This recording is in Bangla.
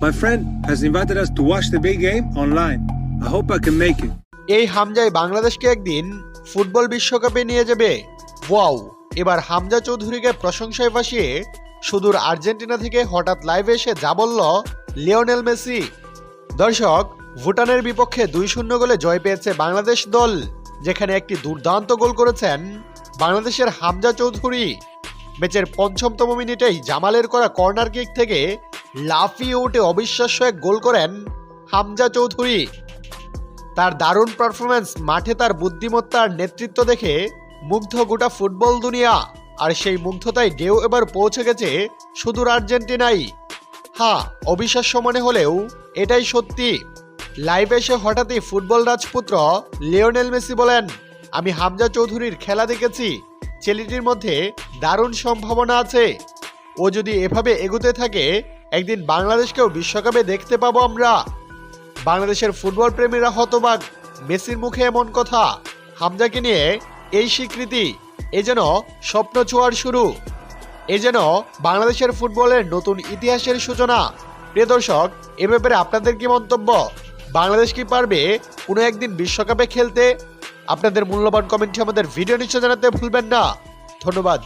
My friend has invited us to watch the big game online. I hope I can make it. এই হামজাই বাংলাদেশকে একদিন ফুটবল বিশ্বকাপে নিয়ে যাবে ওয়াও, এবার হামজা চৌধুরীকে প্রশংসায় ভাসিয়ে সুদূর আর্জেন্টিনা থেকে হঠাৎ লাইভে এসে যা বলল লিওনেল মেসি দর্শক, ভুটানের বিপক্ষে দুই শূন্য গোলে জয় পেয়েছে বাংলাদেশ দল, যেখানে একটি দুর্দান্ত গোল করেছেন বাংলাদেশের হামজা চৌধুরী ম্যাচের পঞ্চমতম মিনিটেই জামালের করা কর্নার কিক থেকে লাফিয়ে উঠে অবিশ্বাস্য এক গোল করেন হামজা চৌধুরী। তার দারুণ পারফরমেন্স মাঠে তার বুদ্ধিমত্তার নেতৃত্ব দেখে মুগ্ধ গোটা ফুটবল দুনিয়া। আর সেই মুগ্ধতায় ঢেউ এবার পৌঁছে গেছে সুদূর আর্জেন্টিনাই। হ্যাঁ অবিশ্বাস্য মনে হলেও এটাই সত্যি। লাইভ এসে হঠাৎই ফুটবল রাজপুত্র লিওনেল মেসি বলেন, আমি হামজা চৌধুরীর খেলা দেখেছি। ছেলেটির মধ্যে দারুণ সম্ভাবনা আছে। ও যদি এভাবে এগোতে থাকে একদিন বাংলাদেশকেও বিশ্বকাপে দেখতে পাবো আমরা। বাংলাদেশের ফুটবল প্রেমীরা হতবাক, মেসির মুখে এমন কথা। হামজাকে নিয়ে এই স্বীকৃতি, এ যেন স্বপ্ন ছোঁয়ার শুরু। এ যেন বাংলাদেশের ফুটবলের নতুন ইতিহাসের সূচনা। প্রিয় দর্শক, এ ব্যাপারে আপনাদের কি মন্তব্য? বাংলাদেশ কি পারবে কোনো একদিন বিশ্বকাপে খেলতে? আপনাদের মূল্যবান কমেন্টে আমাদের ভিডিও নিশ্চয় জানাতে ভুলবেন না। ধন্যবাদ।